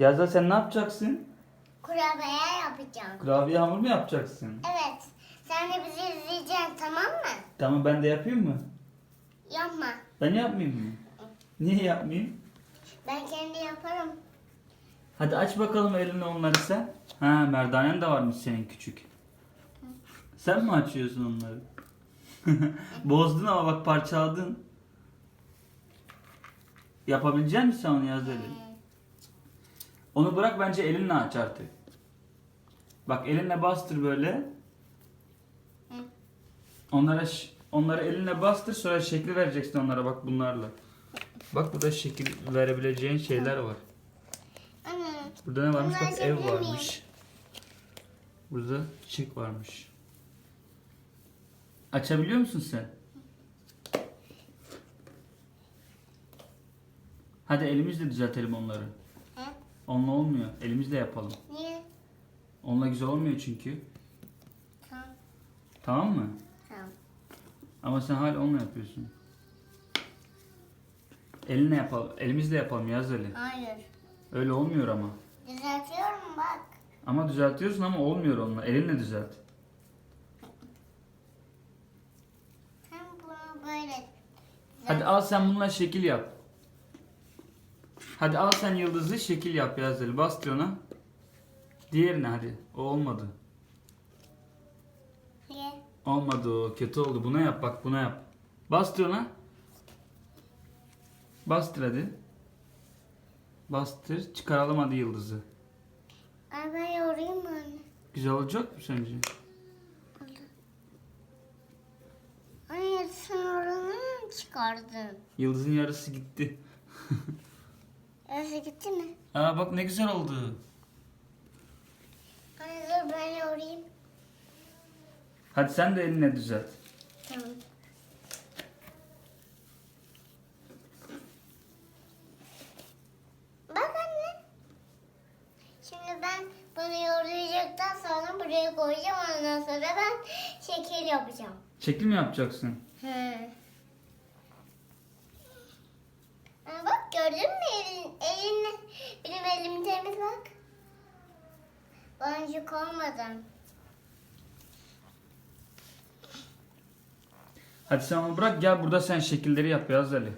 Yazda sen ne yapacaksın? Kurabiye yapacağım. Kurabiye hamur mu yapacaksın? Evet. Sen de bizi izleyeceksin tamam mı? Tamam ben de yapayım mı? Yapma. Ben yapmayayım mı? Niye yapmayayım? Ben kendi yaparım. Hadi aç bakalım eline onları sen. Ha merdanen de varmış senin küçük. Sen mi açıyorsun onları? Bozdun ama bak parçaladın. Yapabilecek misin sen onu yaz dedi. Onu bırak bence elinle aç artık. Bak elinle bastır böyle. Onlara onları elinle bastır sonra şekli vereceksin onlara bak bunlarla. Bak burada şekil verebileceğin şeyler var. Burada ne varmış? Bak ev varmış. Burada çiçek varmış. Açabiliyor musun sen? Hadi elimizle düzeltelim onları. Onunla olmuyor. Elimizle yapalım. Niye? Onunla güzel olmuyor çünkü. Tamam. Tamam mı? Tamam. Ama sen hala onunla yapıyorsun. Elinle yapalım. Elimizle yapalım yaz öyle. Hayır. Öyle olmuyor ama. Düzeltiyorum bak. Ama düzeltiyorsun ama olmuyor onunla. Elinle düzelt. Sen bunu böyle. Hadi al sen bununla şekil yap. Hadi al sen yıldızı şekil yap Yazeli. Bas ona. Diğerine hadi. O olmadı. Niye? Olmadı o. Kötü oldu. Buna yap bak buna yap. Ona. Bastır hadi. Bastır. Çıkaralım hadi yıldızı. Ay ben yorayım mı anne? Güzel olacak mı sence? Hayır sen oranı mı çıkardın? Yıldızın yarısı gitti. Öyle gitti mi? Aa bak ne güzel oldu. Anne dur ben yorayım. Hadi sen de eline düzelt. Tamam. Bak anne. Şimdi ben bunu yoğuracaktan sonra buraya koyacağım. Ondan sonra ben şeker yapacağım. Şekil mi yapacaksın? He. Aa, bak gördün mü elin, elin benim elim temiz bak. Boncuk olmadan. Hadi sen onu bırak gel burada sen şekilleri yap Beyaz Ali.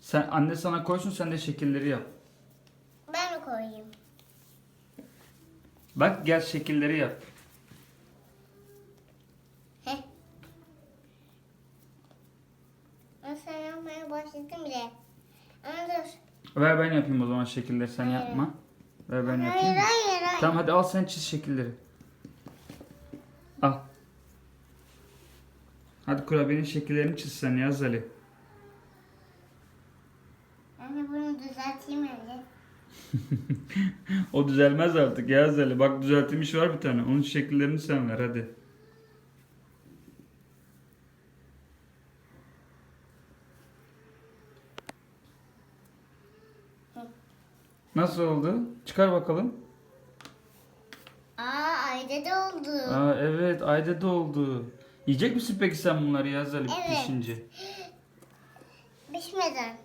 Sen anne sana koysun sen de şekilleri yap. Ben mi koyayım? Bak gel şekilleri yap. Heh. Ben sen yapmaya başladım bile. Ver ben yapayım o zaman şekilleri sen Hayır. yapma. Ver ben Hayır yapayım. hayır hayır. Tamam hadi al sen çiz şekilleri. Al. Hadi kurabiyenin şekillerini çiz sen Yaz Ali. Anne bunu düzelteyim önce. O düzelmez artık Yaz Ali. Bak düzeltilmiş var bir tane. Onun şekillerini sen ver hadi. Nasıl oldu? Çıkar bakalım. Aa ayda da oldu. Aa evet ayda da oldu. Yiyecek misin peki sen bunları Yaz Ali Evet. pişince? Pişmeden.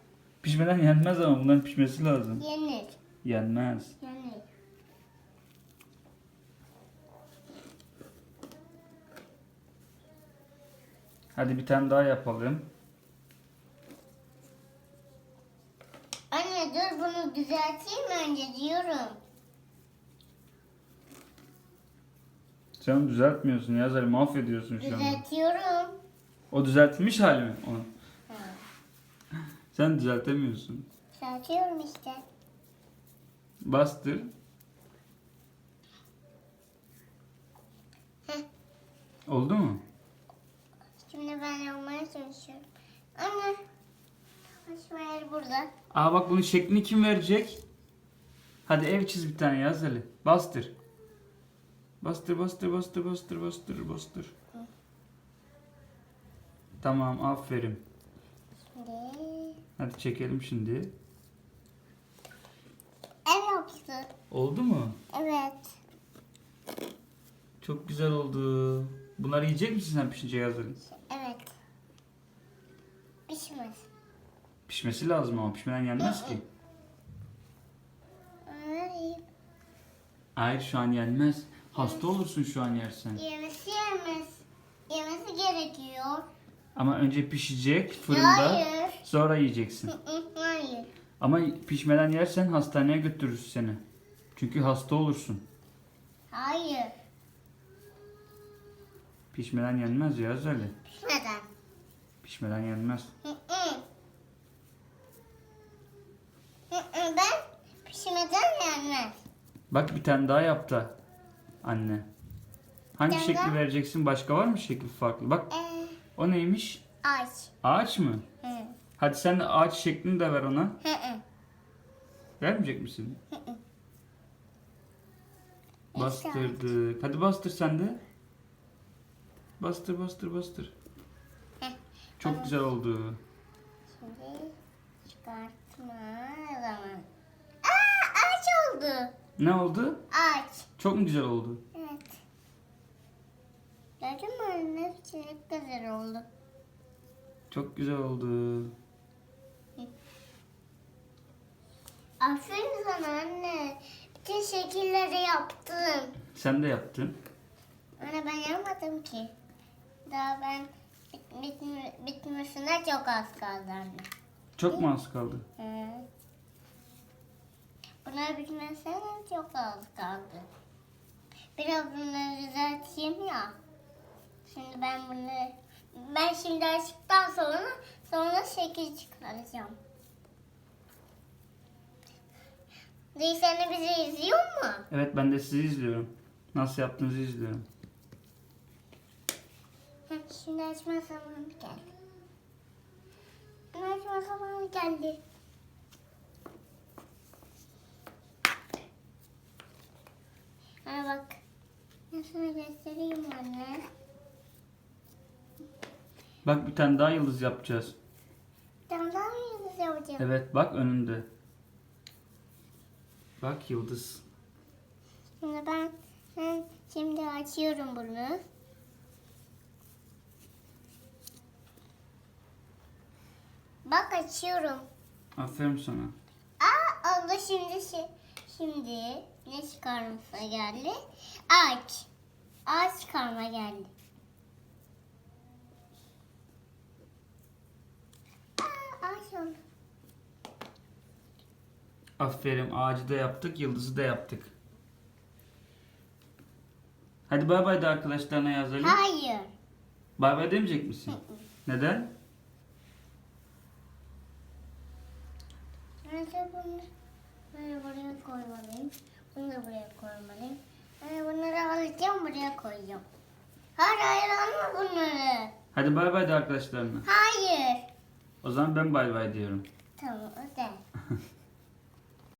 Pişmeden yenmez ama bunların pişmesi lazım. Yenir. Yenmez. Yenir. Hadi bir tane daha yapalım. Anne dur düzelteyim önce diyorum. Sen düzeltmiyorsun Yaz Ali mahvediyorsun şu anda. Düzeltiyorum. O düzeltilmiş hali mi onun? Sen düzeltemiyorsun. Düzeltiyorum işte. Bastır. Heh. Oldu mu? Şimdi ben yapmaya çalışıyorum. Anne. Yer burada. Aa bak bunun şeklini kim verecek? Hadi ev çiz bir tane Yaz Ali. Bastır. Bastır bastır bastır bastır bastır bastır. Tamam aferin. Şimdi Hadi çekelim şimdi. ev yaptı. Oldu mu? Evet. Çok güzel oldu. Bunları yiyecek misin sen pişince Yaz Ali? Evet. Pişmez. Pişmesi lazım ama pişmeden yenmez ki. Hayır Hayır şu an yenmez. Hasta olursun şu an yersen. Yemesi yemez. Yemesi gerekiyor. Ama önce pişecek fırında. Hayır. Sonra yiyeceksin. Hayır. Ama pişmeden yersen hastaneye götürürüz seni. Çünkü hasta olursun. Hayır. Pişmeden yenmez ya öyle. Pişmeden. Pişmeden yenmez. Hı hı, Ben pişmeden yenmez. Bak bir tane daha yaptı anne. Hangi tane şekli vereceksin? Başka var mı şekli farklı? Bak Ee, o neymiş? aç. Ağaç mı? Hı Hadi sen de ağaç şeklini de ver ona. hı. hı. Vermeyecek misin? hı. Bastırdık. Hadi bastır sen de. Bastır bastır bastır. Heh, Çok tamam. güzel oldu. Şimdi çıkartma zaman. Aa ağaç oldu. Ne oldu? Ağaç. Çok mu güzel oldu? Evet. Gördün mü anne? Çok güzel oldu. Çok güzel oldu. Aferin sana anne. Bütün şekilleri yaptım. Sen de yaptın. Anne ben yapmadım ki. Daha ben bit, bitme, bitmesine çok az kaldı anne. Çok mu az kaldı? Bitmesine çok az kaldı. Biraz bunları düzelteyim ya. Şimdi ben bunu ben şimdi açtıktan sonra sonra şekil çıkaracağım. Dayı sen de bizi izliyor mu? Evet ben de sizi izliyorum. Nasıl yaptığınızı izliyorum. Şimdi açma zamanı geldi. Açma zamanı geldi. Ana bak. Ben sana göstereyim anne. Bak bir tane daha yıldız yapacağız. Bir tane daha mı yıldız yapacağım? Evet bak önünde. Bak yıldız. Şimdi ben, ben şimdi açıyorum bunu. Bak açıyorum. Aferin sana. Aa abla şimdi şi- şimdi ne çıkarması geldi? Ağaç. Ağaç çıkarma geldi. Aferin ağacı da yaptık yıldızı da yaptık. Hadi bay bay da arkadaşlarına yazalım. Hayır. Bay bay demeyecek misin? Neden? Önce bunu böyle buraya koymalıyım. Bunu da buraya koymalıyım. Yani bunları alacağım buraya koyacağım. Hayır hayır alma bunları. Hadi bay bay da arkadaşlarına. Hayır. O zaman ben bay bay diyorum. Tamam o da.